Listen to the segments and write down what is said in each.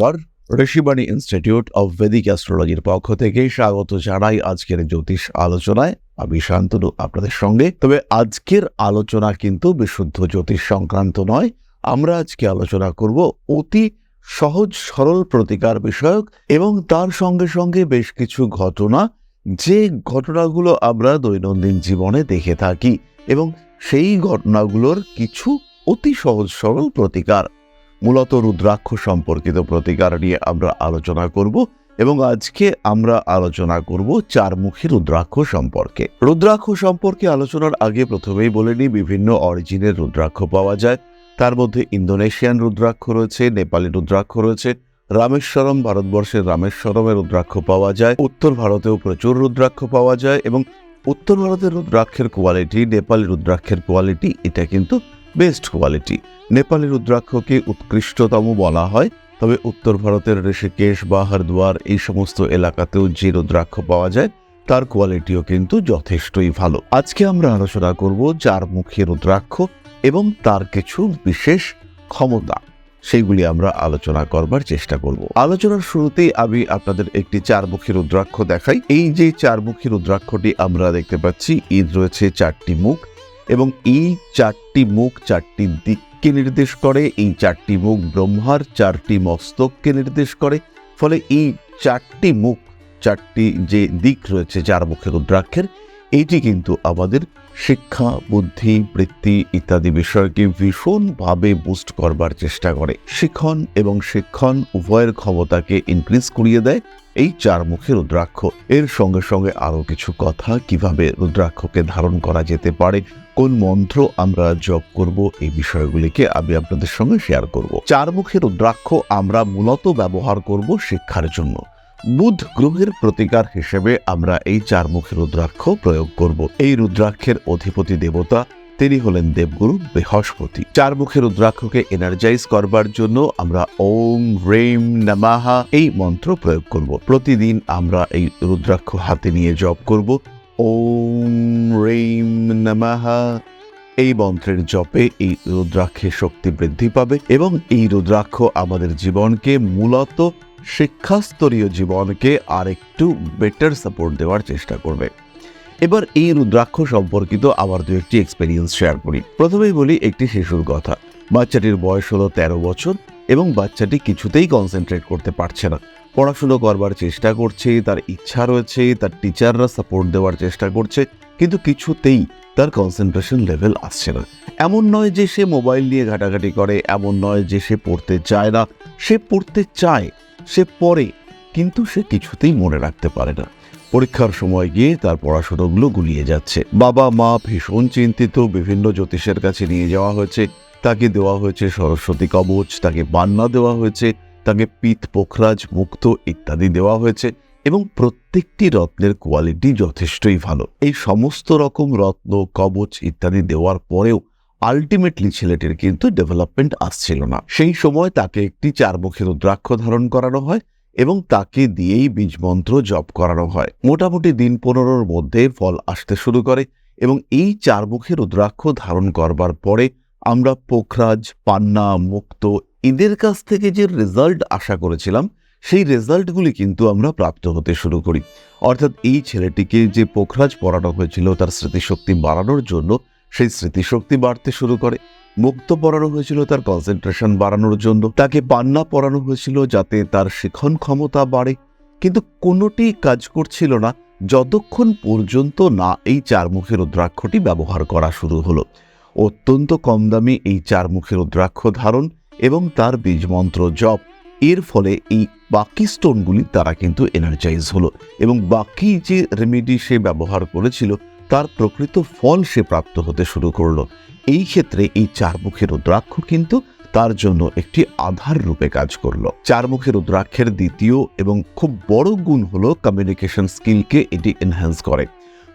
নমস্কার। Rishibani institute of Vedic অ্যাস্ট্রোলজির পক্ষ থেকে স্বাগত জানাই আজকের জ্যোতিষ আলোচনায়। আমি শান্তনু আপনাদের সঙ্গে। তবে আজকের আলোচনা কিন্তু বিশুদ্ধ জ্যোতিষ সংক্রান্ত নয়। আমরা আজকে আলোচনা করব অতি সহজ সরল প্রতিকার বিষয়ক এবং তার সঙ্গে সঙ্গে বেশ কিছু ঘটনা, যে ঘটনাগুলো আমরা দৈনন্দিন জীবনে দেখে থাকি এবং সেই ঘটনাগুলোর কিছু অতি সহজ সরল প্রতিকার। মূলত রুদ্রাক্ষ সম্পর্কিত প্রতিকার নিয়ে আমরা আলোচনা করব এবং আজকে আমরা আলোচনা করব চারমুখী রুদ্রাক্ষ সম্পর্কে। রুদ্রাক্ষ সম্পর্কে আলোচনার আগে প্রথমেই বলে নিই, বিভিন্ন অরিজিনের রুদ্রাক্ষ পাওয়া যায়। তার মধ্যে ইন্দোনেশিয়ান রুদ্রাক্ষ রয়েছে, নেপালি রুদ্রাক্ষ রয়েছে, রামেশ্বরম, ভারতবর্ষের রামেশ্বরমের রুদ্রাক্ষ পাওয়া যায়, উত্তর ভারতেও প্রচুর রুদ্রাক্ষ পাওয়া যায় এবং উত্তর ভারতের রুদ্রাক্ষের কোয়ালিটি নেপালি রুদ্রাক্ষের কোয়ালিটি এটা কিন্তু বেস্ট কোয়ালিটি। নেপালি রুদ্রাক্ষকে উৎকৃষ্টতম বলা হয়, তবে উত্তর ভারতের ঋষিকেশ বা হরিদ্বার এই সমস্ত এলাকাতেও যে রুদ্রাক্ষ পাওয়া যায়, তার কোয়ালিটিও কিন্তু যথেষ্টই ভালো। আজকে আমরা আলোচনা করব চারমুখী রুদ্রাক্ষ এবং তার কিছু বিশেষ ক্ষমতা। সেইগুলি আমরা আলোচনা করবার চেষ্টা করব। আলোচনার শুরুতেই আমি আপনাদের একটি চারমুখী রুদ্রাক্ষ দেখাই। এই যে চারমুখী রুদ্রাক্ষটি আমরা দেখতে পাচ্ছি, ঈদ রয়েছে চারটি মুখ। এবং এই চারটি মুখ, চারটি দিককে নির্দেশ করে, এই চারটি মুখ ব্রহ্মার, চারটি মস্তককে নির্দেশ করে, ফলে এই চারটি মুখ, চারটি যে দিক রয়েছে চার মুখে রুদ্রাক্ষের এইটি কিন্তু আমাদের শিক্ষা, বুদ্ধি, বৃত্তি ইত্যাদি বিষয়কে ভীষণভাবে বুস্ট করবার চেষ্টা করে। শিক্ষণ এবং শিক্ষণ উভয়ের ক্ষমতাকে ইনক্রিজ করিয়ে দেয় এই চার মুখের রুদ্রাক্ষ। এর সঙ্গে সঙ্গে আরও কিছু কথা, কীভাবে রুদ্রাক্ষকে ধারণ করা যেতে পারে, কোন মন্ত্র আমরা জপ করব, এই বিষয়গুলিকে আমি আপনাদের সঙ্গে শেয়ার করব। চার মুখের রুদ্রাক্ষ আমরা মূলত ব্যবহার করব শিক্ষার জন্য। বুধ গ্রহের প্রতিকার হিসেবে আমরা এই চার মুখের রুদ্রাক্ষ প্রয়োগ করব। এই রুদ্রাক্ষের অধিপতি দেবতা তিনি হলেন দেবগুরু বৃহস্পতি। চার মুখে রুদ্রাক্ষকে এনার্জাইজ করবার জন্য আমরা ওম রেম নামাহা এই মন্ত্র প্রয়োগ করব। প্রতিদিন আমরা এই রুদ্রাক্ষ হাতে নিয়ে জপ করব। ওম রেম নামাহা এই মন্ত্রের জপে এই রুদ্রাক্ষের শক্তি বৃদ্ধি পাবে এবং এই রুদ্রাক্ষ আমাদের জীবনকে মূলত শিক্ষাস্তরীয় জীবনকে আরেকটু বেটার সাপোর্ট দেওয়ার চেষ্টা করবে। এবার এই রুদ্রাক্ষ সম্পর্কিত আবার দু একটি এক্সপেরিয়েন্স শেয়ার করি। প্রথমেই বলি একটি শিশুর কথা। বাচ্চাটির বয়স হলো তেরো বছর এবং বাচ্চাটি কিছুতেই কনসেন্ট্রেট করতে পারছে না। পড়াশুনো করবার চেষ্টা করছে, তার ইচ্ছা রয়েছে, তার টিচাররা সাপোর্ট দেওয়ার চেষ্টা করছে, কিন্তু কিছুতেই তার কনসেন্ট্রেশন লেভেল আসছে না। এমন নয় যে সে মোবাইল নিয়ে ঘাটাঘাটি করে, এমন নয় যে সে পড়তে চায় না। সে পড়তে চায়, সে পড়ে, কিন্তু সে কিছুতেই মনে রাখতে পারে না। পরীক্ষার সময় গিয়ে তার পড়াশোনাগুলো গুলিয়ে যাচ্ছে। বাবা, মা ভীষণ চিন্তিত, বিভিন্ন জ্যোতিষের কাছে নিয়ে যাওয়া হয়েছে। তাকে দেওয়া হয়েছে সরস্বতী কবচ, তাকে বান্না দেওয়া হয়েছে, তাকে পিত পোখরাজ, মুক্ত ইত্যাদি দেওয়া হয়েছে এবং প্রত্যেকটি রত্নের কোয়ালিটি যথেষ্টই ভালো। এই সমস্ত রকম রত্ন, কবচ ইত্যাদি দেওয়ার পরেও আলটিমেটলি ছেলেটির কিন্তু ডেভেলপমেন্ট আসছিল না। সেই সময় তাকে একটি চারমুখী রুদ্রাক্ষ ধারণ করানো হয়। এবং তাকে দিয়েই বীজ মন্ত্র জপ করানো হয়। মোটামুটি দিন পনেরোর মধ্যে ফল আসতে শুরু করে এবং এই চারমুখী রুদ্রাক্ষ ধারণ করবার পরে আমরা পোখরাজ, পান্না, মুক্ত এদের কাছ থেকে যে রেজাল্ট আশা করেছিলাম, সেই রেজাল্টগুলি কিন্তু আমরা প্রাপ্ত হতে শুরু করি। অর্থাৎ এই ছেলেটিকে যে পোখরাজ পড়ানো হয়েছিল, তার স্মৃতিশক্তি বাড়ানোর জন্য সেই স্মৃতিশক্তি বাড়তে শুরু করে। মুক্ত পড়ানো হয়েছিল তার কনসেন্ট্রেশন বাড়ানোর জন্য। তাকে পান্না পড়ানো হয়েছিল যাতে তার শিখন ক্ষমতা বাড়ে। কিন্তু কোনোটি কাজ করছিল না, যতক্ষণ পর্যন্ত না এই চারমুখী রুদ্রাক্ষটি ব্যবহার করা শুরু হলো। অত্যন্ত কম দামে এই চারমুখী রুদ্রাক্ষ ধারণ এবং তার বীজমন্ত্র জপ। এর ফলে এই বাকি স্টোনগুলি তারা কিন্তু এনার্জাইজ হলো এবং বাকি যে রেমেডি সে ব্যবহার করেছিল, তার প্রকৃত ফল সে প্রাপ্ত হতে শুরু করল। এই ক্ষেত্রে এই চার চারমুখী রুদ্রাক্ষ কিন্তু তার জন্য একটি আধার রূপে কাজ করল। চারমুখী রুদ্রাক্ষের দ্বিতীয় এবং খুব বড় গুণ হল কমিউনিকেশন স্কিলকে এটি এনহ্যান্স করে।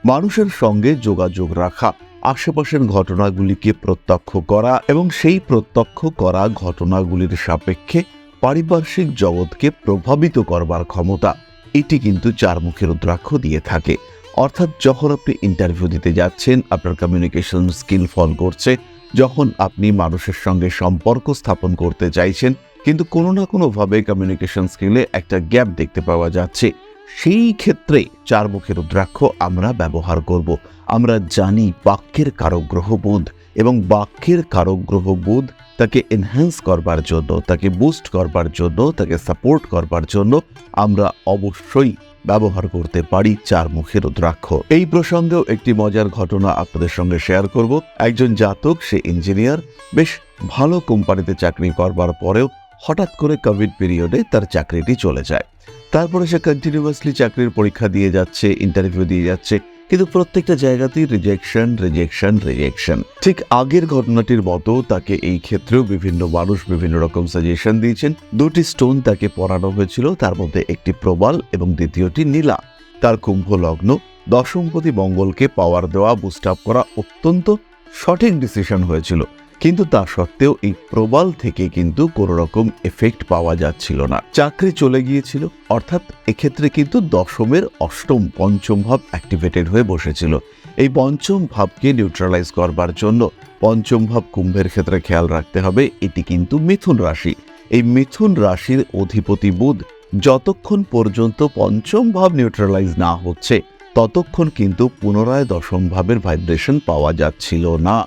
মানুষের সঙ্গে যোগাযোগ রাখা, আশেপাশের ঘটনাগুলিকে প্রত্যক্ষ করা এবং সেই প্রত্যক্ষ করা ঘটনাগুলির সাপেক্ষে পারিপার্শ্বিক জগৎকে প্রভাবিত করবার ক্ষমতা, এটি কিন্তু চারমুখী রুদ্রাক্ষ দিয়ে থাকে। অর্থাৎ যখন আপনি ইন্টারভিউ দিতে যাচ্ছেন, আপনার কমিউনিকেশন স্কিল ফল করছে, যখন আপনি মানুষের সঙ্গে সম্পর্ক স্থাপন করতে চাইছেন, কিন্তু কোনো না কোনোভাবে কমিউনিকেশন স্কিলে একটা গ্যাপ দেখতে পাওয়া যাচ্ছে। সেই ক্ষেত্রে চার মুখের রুদ্রাক্ষ আমরা ব্যবহার করব। আমরা জানি বাক্যের কারও বোধ এবং বাক্যের কারগ্রহ বোধ তাকে এনহ্যান্স করবার জন্য, তাকে বুস্ট করবার জন্য, তাকে সাপোর্ট করবার জন্য আমরা অবশ্যই ব্যবহার করতে পারি চার মুখের রুদ্রাক্ষ। এই প্রসঙ্গেও একটি মজার ঘটনা আপনাদের সঙ্গে শেয়ার করব। একজন জাতক, সে ইঞ্জিনিয়ার বেশ ভালো কোম্পানিতে চাকরি করবার পরেও হঠাৎ করে কোভিড পিরিয়ডে তার চাকরিটি চলে যায়। তারপরে সে কন্টিনিউয়াসলি চাকরির পরীক্ষা দিয়ে যাচ্ছে ইন্টারভিউ দিয়ে যাচ্ছে কিন্তু প্রত্যেকটা জায়গাতেই রিজেকশন রিজেকশন রিজেকশন ঠিক আগের ঘটনাটির মতো তাকে এই ক্ষেত্রেও বিভিন্ন মানুষ বিভিন্ন রকম সাজেশন দিয়েছেন। দুটি স্টোন তাকে পরানো হয়েছিল, তার মধ্যে একটি প্রবাল এবং দ্বিতীয়টি নীলা। তার কুম্ভ লগ্ন দশমপতি মঙ্গলকে পাওয়ার দেওয়া বুস্ট করা অত্যন্ত সঠিক ডিসিশন হয়েছিল। কিন্তু তা সত্ত্বেও এই প্রবাল থেকে কিন্তু কোনো রকম এফেক্ট পাওয়া যাচ্ছিল না। চাকরি চলে গিয়েছিল, অর্থাৎ এক্ষেত্রে কিন্তু দশমের অষ্টম পঞ্চম ভাব অ্যাক্টিভেটেড হয়ে বসেছিল। এই পঞ্চম ভাবকে নিউট্রালাইজ করবার জন্য পঞ্চম ভাব কুম্ভের ক্ষেত্রে খেয়াল রাখতে হবে, এটি কিন্তু মিথুন রাশি। এই মিথুন রাশির অধিপতি বুধ যতক্ষণ পর্যন্ত পঞ্চম ভাব নিউট্রালাইজ না হচ্ছে, ততক্ষণ কিন্তু পুনরায় দশম ভাবের ভাইব্রেশন পাওয়া যাচ্ছিল না।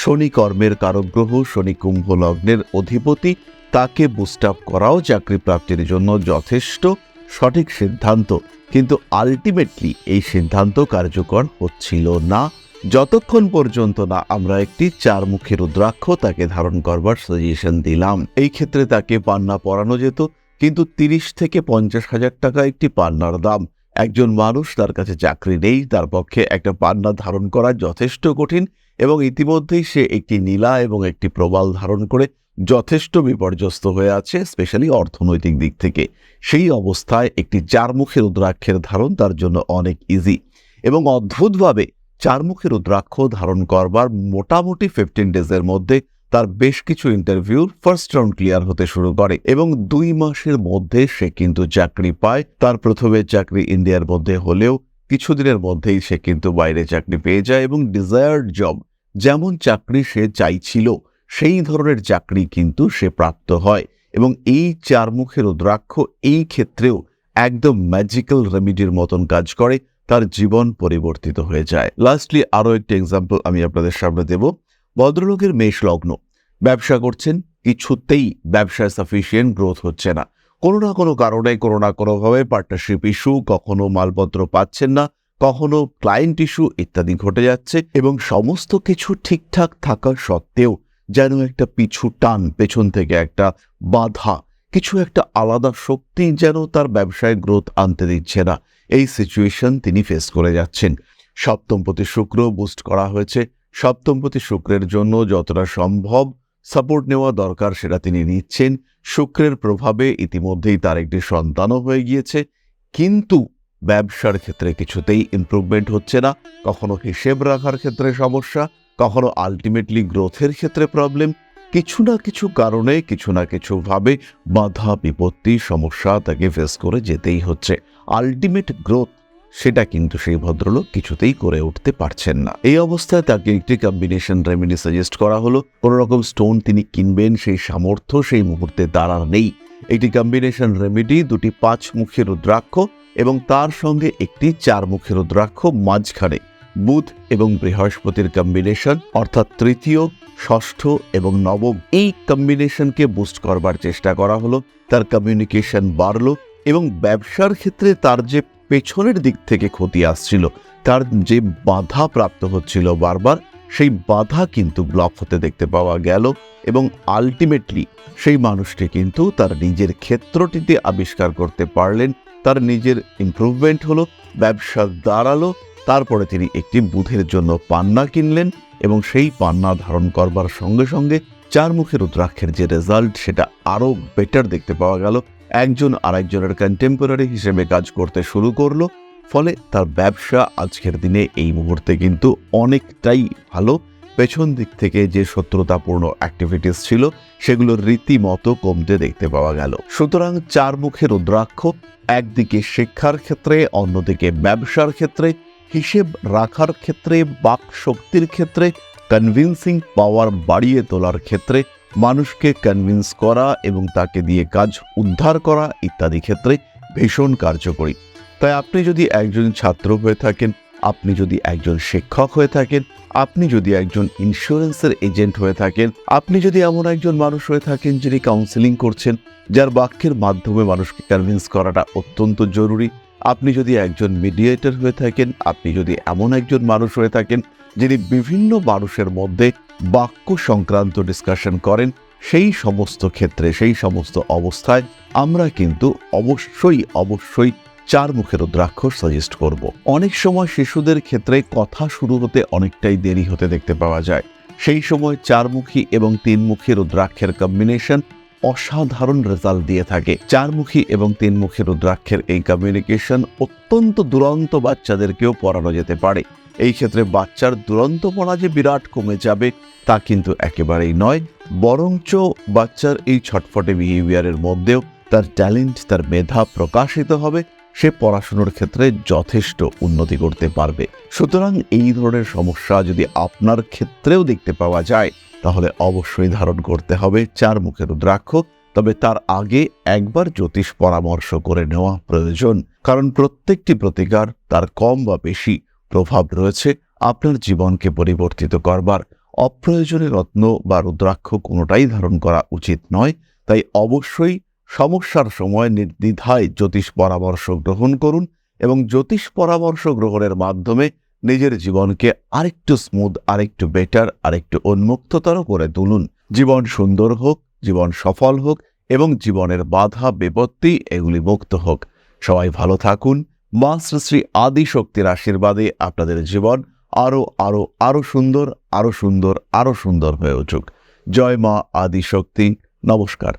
শনি কর্মের কারগ্রহ শনি কুম্ভ লগ্নের অধিপতি, তাকে বুস্ট আপ করাও চাকরি প্রাপ্তির জন্য যথেষ্ট সঠিক সিদ্ধান্ত। কিন্তু আলটিমেটলি এই সিদ্ধান্ত কার্যকর হচ্ছিল না। যতক্ষণ পর্যন্ত না আমরা একটি চারমুখী রুদ্রাক্ষ তাকে ধারণ করবার সাজেশন দিলাম, এই ক্ষেত্রে তাকে পান্না পরানো যেত। কিন্তু তিরিশ থেকে পঞ্চাশ হাজার টাকা একটি পান্নার দাম। একজন মানুষ তার কাছে চাকরি নেই, তার পক্ষে একটা পান্না ধারণ করা যথেষ্ট কঠিন। এবং ইতিমধ্যেই সে একটি নীলা এবং একটি প্রবাল ধারণ করে যথেষ্ট বিপর্যস্ত হয়ে আছে, স্পেশালি অর্থনৈতিক দিক থেকে। সেই অবস্থায় একটি চারমুখী রুদ্রাক্ষের ধারণ তার জন্য অনেক ইজি এবং অদ্ভুতভাবে চারমুখী রুদ্রাক্ষ ধারণ করবার মোটামুটি ফিফটিন ডেজের মধ্যে তার বেশ কিছু ইন্টারভিউর ফার্স্ট রাউন্ড ক্লিয়ার হতে শুরু করে এবং দুই মাসের মধ্যে সে কিন্তু চাকরি পায়। তার প্রথমে চাকরি ইন্ডিয়ার মধ্যে হলেও কিছুদিনের মধ্যেই সে কিন্তু বাইরে চাকরি পেয়ে যায় এবং ডিজায়ার্ড জব যেমন চাকরি সে চাইছিল, সেই ধরনের চাকরি কিন্তু সে প্রাপ্ত হয় এবং এই চারমুখের রুদ্রাক্ষ এই ক্ষেত্রেও একদম ম্যাজিক্যাল রেমিডির মতন কাজ করে, তার জীবন পরিবর্তিত হয়ে যায়। লাস্টলি আরও একটি এক্সাম্পল আমি আপনাদের সামনে দেব। ভদ্রলোকের মেষ লগ্ন। ব্যবসা করছেন, কিছুতেই ব্যবসায় সাফিসিয়েন্ট গ্রোথ হচ্ছে না। কোনো না কোনো কারণে, কোনো না কোনোভাবে পার্টনারশিপ ইস্যু কখনো মালপত্র পাচ্ছেন না, কখনো ক্লায়েন্ট ইস্যু ইত্যাদি ঘটে যাচ্ছে এবং সমস্ত কিছু ঠিকঠাক থাকা সত্ত্বেও যেন একটা পিছু টান, পেছন থেকে একটা বাধা, কিছু একটা আলাদা শক্তি যেন তার ব্যবসায় গ্রোথ আনতে দিচ্ছে না। এই সিচুয়েশন তিনি ফেস করে যাচ্ছেন। সপ্তমপতি শুক্র বুস্ট করা হয়েছে। সপ্তমপতি শুক্রের জন্য যতটা সম্ভব সাপোর্ট নেওয়া দরকার সেটা তিনি নিচ্ছেন। শুক্রের প্রভাবে ইতিমধ্যেই তার একটি সন্তানও হয়ে গিয়েছে। কিন্তু ব্যবসার ক্ষেত্রে কিছুতেই ইমপ্রুভমেন্ট হচ্ছে না। কখনো হিসেব রাখার ক্ষেত্রে সমস্যা, কখনো আলটিমেটলি গ্রোথের ক্ষেত্রে প্রবলেম কিছু না কিছু কারণে, কিছু না কিছুভাবে বাধা বিপত্তি সমস্যা তাকে ফেস করে যেতেই হচ্ছে। আলটিমেট গ্রোথ সেটা কিন্তু সেই ভদ্রলোক কিছুতেই করে উঠতে পারছেন না। এই অবস্থায় তাকে একটি কম্বিনেশন রেমেডি সাজেস্ট করা হলো। কোনো রকম স্টোন তিনি কিনবেন, সেই সামর্থ্য সেই মুহূর্তে দাঁড়ার নেই। একটি কম্বিনেশন রেমেডি দুটি পাঁচ মুখী রুদ্রাক্ষ এবং তার সঙ্গে একটি চার মুখী রুদ্রাক্ষ মাঝখানে। বুধ এবং বৃহস্পতির কম্বিনেশন অর্থাৎ তৃতীয়, ষষ্ঠ এবং নবম, এই কম্বিনেশনকে বুস্ট করবার চেষ্টা করা হলো। তার কমিউনিকেশন বাড়লো এবং ব্যবসার ক্ষেত্রে তার যে পেছনের দিক থেকে ক্ষতি আসছিল। তার যে বাধা প্রাপ্ত হচ্ছিল বারবার, সেই বাধা কিন্তু ব্লক হতে দেখতে পাওয়া গেল এবং আলটিমেটলি সেই মানুষটি কিন্তু তার নিজের ক্ষেত্রটিতে আবিষ্কার করতে পারলেন। তার নিজের ইমপ্রুভমেন্ট হলো, ব্যবসা দাঁড়াল, তারপরে তিনি একটি বুধের জন্য পান্না কিনলেন এবং সেই পান্না ধারণ করবার সঙ্গে সঙ্গে চার মুখের রুদ্রাক্ষের যে রেজাল্ট সেটা আরও বেটার দেখতে পাওয়া গেল। একজন আরেকজনের কন্টেম্পোরারি হিসেবে কাজ করতে শুরু করল, ফলে তার ব্যবসা আজকের দিনে এই মুহূর্তে কিন্তু অনেকটাই ভালো। পেছন দিক থেকে যে শত্রুতাপূর্ণ অ্যাক্টিভিটিস ছিল সেগুলো রীতিমতো কমতে দেখতে পাওয়া গেল। সুতরাং চার মুখে রুদ্রাক্ষ, একদিকে শিক্ষার ক্ষেত্রে, অন্যদিকে ব্যবসার ক্ষেত্রে, হিসেব রাখার ক্ষেত্রে বাক শক্তির ক্ষেত্রে কনভিন্সিং পাওয়ার বাড়িয়ে তোলার ক্ষেত্রে মানুষকে কনভিন্স করা এবং তাকে দিয়ে কাজ উদ্ধার করা ইত্যাদি ক্ষেত্রে ভীষণ কার্যকরী। তাই আপনি যদি একজন ছাত্র হয়ে থাকেন, আপনি যদি একজন শিক্ষক হয়ে থাকেন, আপনি যদি একজন ইন্স্যুরেন্সের এজেন্ট হয়ে থাকেন, আপনি যদি এমন একজন মানুষ হয়ে থাকেন যিনি কাউন্সিলিং করছেন, যার বাক্যের মাধ্যমে মানুষকে কনভিন্স করাটা অত্যন্ত জরুরি। আপনি যদি একজন মিডিয়েটর হয়ে থাকেন, আপনি যদি এমন একজন মানুষ হয়ে থাকেন, যিনি বিভিন্ন মানুষের মধ্যে বাক্য সংক্রান্ত ডিসকাশন করেন, সেই সমস্ত ক্ষেত্রে, সেই সমস্ত অবস্থায় আমরা কিন্তু অবশ্যই অবশ্যই চার মুখের রুদ্রাক্ষ সাজেস্ট করব। অনেক সময় শিশুদের ক্ষেত্রে কথা শুরু হতে অনেকটাই দেরি হতে দেখতে পাওয়া যায়। সেই সময় চারমুখী এবং তিনমুখী রুদ্রাক্ষের কম্বিনেশন অসাধারণ রেজাল্ট দিয়ে থাকে। চারমুখী এবং তিনমুখী রুদ্রাক্ষের এই কমিউনিকেশন অত্যন্ত দুরন্ত বাচ্চাদেরকেও পড়ানো যেতে পারে। এই ক্ষেত্রে বাচ্চার দুরন্তপনা যে বিরাট কমে যাবে, তা কিন্তু একেবারেই নয়। বরঞ্চ বাচ্চার এই ছটফটে বিহেভিয়ারের মধ্যেও তার ট্যালেন্ট তার মেধা প্রকাশিত হবে। সে পড়াশুনোর ক্ষেত্রে যথেষ্ট উন্নতি করতে পারবে। সুতরাং এই ধরনের সমস্যা যদি আপনার ক্ষেত্রেও দেখতে পাওয়া যায়, তাহলে অবশ্যই ধারণ করতে হবে চার মুখের রুদ্রাক্ষ। তবে তার আগে একবার জ্যোতিষ পরামর্শ করে নেওয়া প্রয়োজন। কারণ প্রত্যেকটি প্রতিকার তার কম বা বেশি প্রভাব রয়েছে, আপনার জীবনকে পরিবর্তিত করবার। অপ্রয়োজনীয় রত্ন বা রুদ্রাক্ষ কোনোটাই ধারণ করা উচিত নয়, তাই অবশ্যই সমস্যার সময় নির্দ্বিধায় জ্যোতিষ পরামর্শ গ্রহণ করুন এবং জ্যোতিষ পরামর্শ গ্রহণের মাধ্যমে নিজের জীবনকে আরেকটু স্মুথ আরেকটু বেটার আরেকটু উন্মুক্ততর করে তুলুন। জীবন সুন্দর হোক, জীবন সফল হোক এবং জীবনের বাধা, বিপত্তি এগুলি মুক্ত হোক। সবাই ভালো থাকুন মা শ্রী আদি শক্তির আশীর্বাদে আপনাদের জীবন আরও আরও আরও সুন্দর আরও সুন্দর আরও সুন্দর হয়ে উঠুক। জয় মা আদি শক্তি নমস্কার